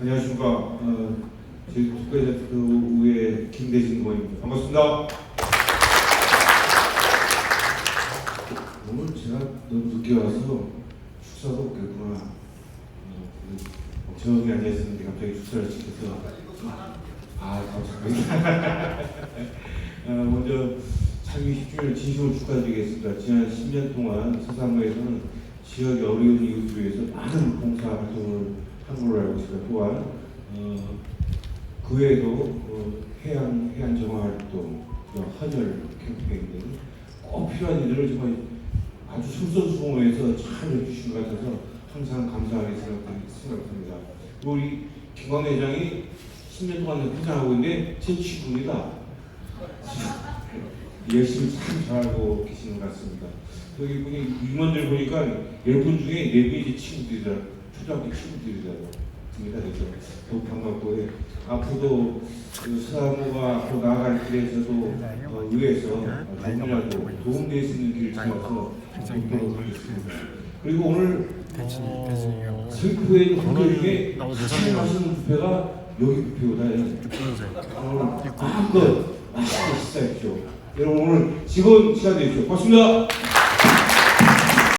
안녕하십니까. 어, 저희 특별자특위의 김대진 의원입니다. 반갑습니다. 오늘 제가 너무 늦게 와서 축사도 없겠구나. 정이 앉아있었는데 갑자기 축사를 시켜서 아 감사합니다. 어, 먼저 창위 10주년 진심으로 축하드리겠습니다. 지난 10년 동안 서산무에서는 지역의 어려운 이웃을 위해서 많은 봉사 활동을 한 걸로 알고 있습니다. 또한 어, 그 외에도 어, 해양 해안 정화 활동, 또 헌혈 캠페인 등꼭 필요한 일들을 정말 아주 솔선수범해서 잘 해주신 것 같아서 항상 감사하게 생각합- 생각합니다. 우리 김광 회장이 10년 동안 회장하고 있는데 제 친구입니다. 열심히 참 잘하고 계시는 것 같습니다. 여기 분이 임원들 보니까 열 분 중에 네 분이 제 친구들이다, 초등학교 친구들이다. 입니다. 그래서 더욱 반갑고 예. 앞으로도 그 사무가 앞으로 나아갈 길에서도 어, 의회에서 조금이라도 도움될 수 있는 길을 찾아서 돕도록 하겠습니다. 그리고 오늘. 슬프에 있는 분들 중에. 맛있는 뷔페가 여기 뷔페보다 예. 오늘 마음껏 맛있게 식사했죠. 여러분 오늘 즐거운 시간 되십시오. 고맙습니다.